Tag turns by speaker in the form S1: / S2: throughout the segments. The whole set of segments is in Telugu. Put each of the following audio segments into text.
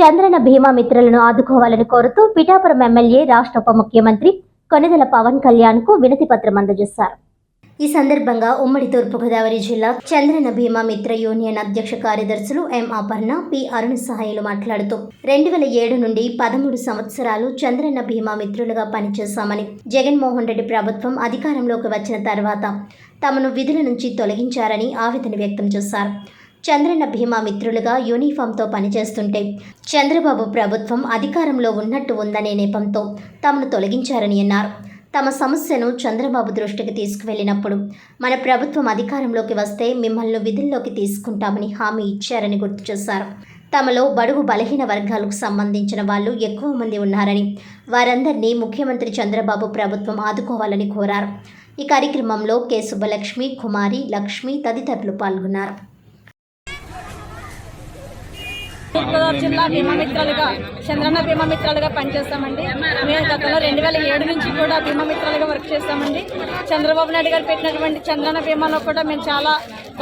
S1: చంద్రన భీమా మిత్రులను ఆదుకోవాలని కోరుతూ పిఠాపురం ఎమ్మెల్యే రాష్ట్ర ఉప ముఖ్యమంత్రి కొనిదెల పవన్ కళ్యాణ్కు వినతి పత్రం అందజేశారు. ఈ సందర్భంగా ఉమ్మడి తూర్పుగోదావరి జిల్లా చంద్రన భీమా మిత్ర యూనియన్ అధ్యక్ష కార్యదర్శులు ఎం అపర్ణ పి అరుణ్ సహాయులు మాట్లాడుతూ రెండు వేల ఏడు నుండి పదమూడు సంవత్సరాలు చంద్రన్న భీమా మిత్రులుగా పనిచేశామని జగన్మోహన్ రెడ్డి ప్రభుత్వం అధికారంలోకి వచ్చిన తర్వాత తమను విధుల నుంచి తొలగించారని ఆవేదన వ్యక్తం చేశారు. చంద్రన్న భీమా మిత్రులుగా యూనిఫామ్తో పనిచేస్తుంటే చంద్రబాబు ప్రభుత్వం అధికారంలో ఉన్నట్టు ఉందనే నేపంతో తమను తొలగించారని అన్నారు. తమ సమస్యను చంద్రబాబు దృష్టికి తీసుకువెళ్ళినప్పుడు మన ప్రభుత్వం అధికారంలోకి వస్తే మిమ్మల్ని విధుల్లోకి తీసుకుంటామని హామీ ఇచ్చారని గుర్తు చేశారు. తమలో బడుగు బలహీన వర్గాలకు సంబంధించిన వాళ్ళు ఎక్కువ మంది ఉన్నారని వారందరినీ ముఖ్యమంత్రి చంద్రబాబు ప్రభుత్వం ఆదుకోవాలని కోరారు. ఈ కార్యక్రమంలో కె సుబ్బలక్ష్మి కుమారి లక్ష్మి తదితరులు పాల్గొన్నారు.
S2: తూర్పుగోదావరి జిల్లా బీమా మిత్రాలుగా చంద్రన్న భీమా మిత్రాలుగా పనిచేస్తామండి. మేము గతంలో రెండు వేల ఏడు నుంచి కూడా భీమా మిత్రాలుగా వర్క్ చేస్తామండి. చంద్రబాబు నాయుడు గారు పెట్టినటువంటి చంద్రన్న భీమాలో కూడా మేము చాలా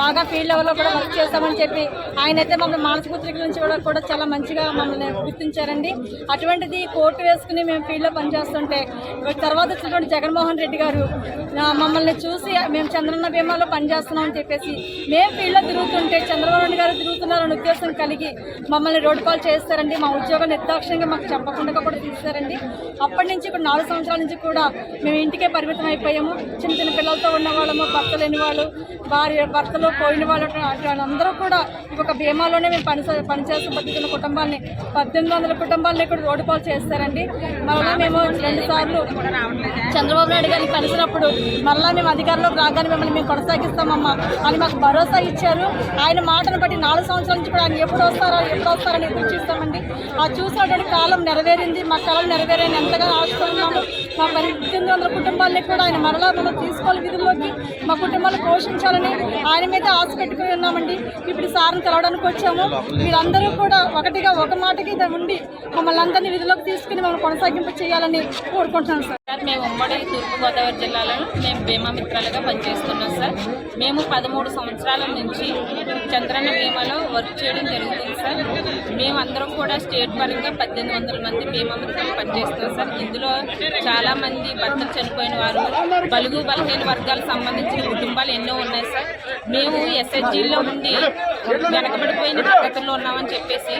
S2: బాగా ఫీల్డ్ లెవెల్లో కూడా వర్క్ చేస్తామని చెప్పి ఆయన అయితే మమ్మల్ని మానసిక నుంచి కూడా కూడా చాలా మంచిగా మమ్మల్ని గుర్తించారండి. అటువంటిది కోర్టు వేసుకుని మేము ఫీల్డ్లో పనిచేస్తుంటే తర్వాత వచ్చినటువంటి జగన్మోహన్ రెడ్డి గారు మమ్మల్ని చూసి మేము చంద్రన్న బీమాలో పనిచేస్తున్నామని చెప్పేసి మేము ఫీల్డ్లో తిరుగుతుంటే చంద్రబాబు నాయుడు గారు తిరుగుతున్నారని ఉద్దేశం కలిగి మమ్మల్ని రోడ్డు పాలు చేస్తారండి. మా ఉద్యోగం నిర్దాక్షిణ్యంగా మాకు చెప్పకుండా కూడా తీస్తారండి. అప్పటి నుంచి ఇప్పుడు నాలుగు సంవత్సరాల నుంచి కూడా మేము ఇంటికే పరిమితం అయిపోయాము చిన్న చిన్న పిల్లలతో ఉన్న వాళ్ళము భర్త లేని వాళ్ళు భార్య భర్తలు పోయిన వాళ్ళు అందరూ వాళ్ళందరూ కూడా ఈ ఒక భీమాలోనే మేము పని పనిచేస్తూ బతుకుతున్న కుటుంబాన్ని పద్దెనిమిది వందల కుటుంబాలని కూడా ఓడిపాలు చేస్తారండి. మళ్ళీ మేము రెండు సార్లు చంద్రబాబు నాయుడు గారిని కలిసినప్పుడు మళ్ళీ మేము అధికారంలోకి రాగానే మిమ్మల్ని మేము కొనసాగిస్తామమ్మా అని మాకు భరోసా ఇచ్చారు. ఆయన మాటను బట్టి నాలుగు సంవత్సరాల నుంచి కూడా ఆయన ఎప్పుడు వస్తారో ఎప్పుడు వస్తారని ఎదురు చూస్తామండి. ఆ చూసేటువంటి కాలం నెరవేరింది మా కళలు నెరవేరని ఎంతగా ఆశిస్తున్నాము మా పద్దెనిమిది వందల కుటుంబాలని కూడా ఆయన మరలా మనం తీసుకోవాలి విధుల్లోకి మా కుటుంబాలు పోషించాలని ఆయన మేమైతే ఆశ పెట్టుకుని ఉన్నామండి ఇప్పుడు సార్ని కలవడానికి వచ్చాము వీరందరూ కూడా ఒకటిగా ఒక మాటకి ఉండి మమ్మల్ని అందరినీ విధులకు తీసుకుని మమ్మల్ని కొనసాగింపు చేయాలని కోరుకుంటున్నాను సార్.
S3: సార్ మేము ఉమ్మడి తూర్పుగోదావరి జిల్లాలో మేము బీమా మిత్రాలుగా పనిచేస్తున్నాం సార్. మేము పదమూడు సంవత్సరాల నుంచి చంద్రన్న బీమాలో వర్క్ చేయడం జరుగుతుంది సార్. మేమందరం కూడా స్టేట్ పరంగా పద్దెనిమిది వందల మంది మేమందరం మిత్రులు పనిచేస్తున్నాం సార్. ఇందులో చాలా మంది భర్తలు చనిపోయిన వారు బలుగు బలహీన వర్గాలకు సంబంధించిన కుటుంబాలు ఎన్నో ఉన్నాయి సార్. మేము ఎస్హెచ్జిలో ఉండి వెనకబడిపోయిన తరగతుల్లో ఉన్నామని చెప్పేసి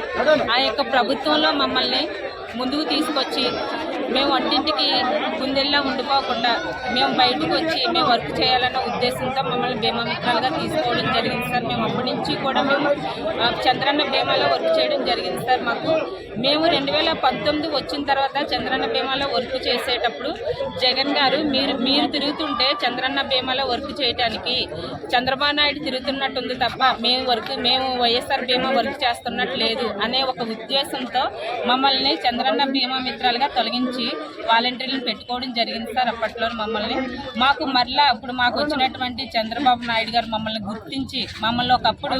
S3: ఆ యొక్క ప్రభుత్వంలో మమ్మల్ని ముందుకు తీసుకొచ్చి మేము వంటింటికి కుందెల్లా ఉండిపోకుండా మేము బయటకు వచ్చి మేము వర్క్ చేయాలన్న ఉద్దేశంతో మమ్మల్ని బీమా మిత్రాలుగా తీసుకోవడం జరిగింది సార్. మేము అప్పటి నుంచి కూడా మేము చంద్రన్న భీమాలో వర్క్ చేయడం జరిగింది సార్ మాకు. మేము రెండు వేల పంతొమ్మిది వచ్చిన తర్వాత చంద్రన్న భీమాలో వర్క్ చేసేటప్పుడు జగన్ గారు మీరు మీరు తిరుగుతుంటే చంద్రన్న భీమాలో వర్క్ చేయడానికి చంద్రబాబు నాయుడు తిరుగుతున్నట్టుంది తప్ప మేము వర్క్ మేము వైఎస్ఆర్ భీమా వర్క్ చేస్తున్నట్టు లేదు అనే ఒక ఉద్దేశంతో మమ్మల్ని చంద్రన్న బీమా మిత్రాలుగా తొలగించి వాలంటీర్లను పెట్టుకోవడం జరిగింది సార్ అప్పట్లో మమ్మల్ని? మాకు మరలా ఇప్పుడు మాకు వచ్చినటువంటి చంద్రబాబు నాయుడు గారు మమ్మల్ని గుర్తించి మమ్మల్ని ఒకప్పుడు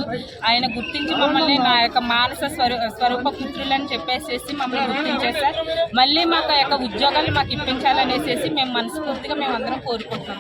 S3: ఆయన గుర్తించి మమ్మల్ని నా యొక్క మానస స్వరూ స్వరూప పుత్రులని చెప్పేసేసి మమ్మల్ని గుర్తించేసారు మళ్ళీ మాకు యొక్క ఉద్యోగాలు మాకు ఇప్పించాలనేసేసి మేము మనస్ఫూర్తిగా మేము అందరం కోరుకుంటున్నాం.